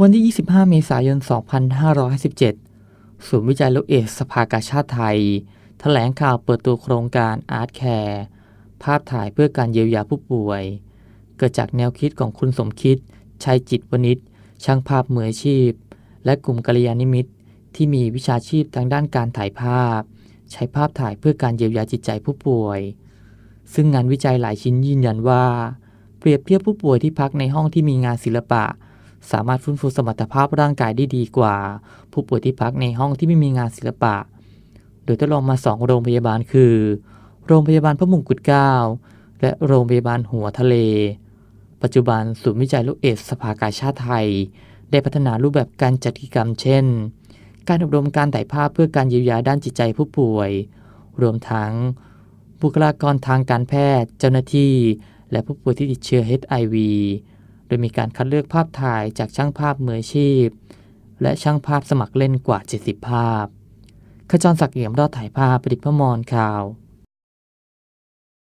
วันที่ 25 เมษายน 2557 ศูนย์วิจัยโรคเอดส์สภากาชาติไทยแถลงข่าวเปิดตัวโครงการ Art Care ภาพถ่ายเพื่อการเยียวยาผู้ป่วย เกิดจากแนวคิดของคุณสมคิด ชัยจิตวณิชช่างภาพมืออาชีพ และกลุ่มกัลยาณิมิตร ที่มีวิชาชีพทางด้านการถ่ายภาพ ใช้ภาพถ่ายเพื่อการเยียวยาจิตใจผู้ป่วย ซึ่งงานวิจัยหลายชิ้นยืนยันว่า เปรียบเทียบผู้ป่วยที่พักในห้องที่มีงานศิลปะ สามารถฟื้นฟูสมรรถภาพร่างกายได้ดีกว่า ผู้ป่วยที่พักในห้องที่ไม่มีงานศิลปะ โดยทดลองมา 2 โรงพยาบาลคือ โรงพยาบาลพระมงกุฎเกล้าและโรงพยาบาลหัวทะเล ปัจจุบันศูนย์วิจัยโรคเอดส์สภากาชาติไทย ได้พัฒนารูปแบบการจัดกิจกรรม เช่น การอบรมการถ่ายภาพเพื่อการเยียวยาด้านจิตใจผู้ป่วย รวมทั้งบุคลากรทางการแพทย์ เจ้าหน้าที่ และผู้ป่วยที่ติดเชื้อ HIV โดยมีการคัดเลือกภาพถ่ายจากช่างภาพมืออาชีพ และช่างภาพสมัครเล่นกว่า 70 ภาพ ขจรศักดิ์เอี่ยมรอดถ่ายภาพปริพมรข่าว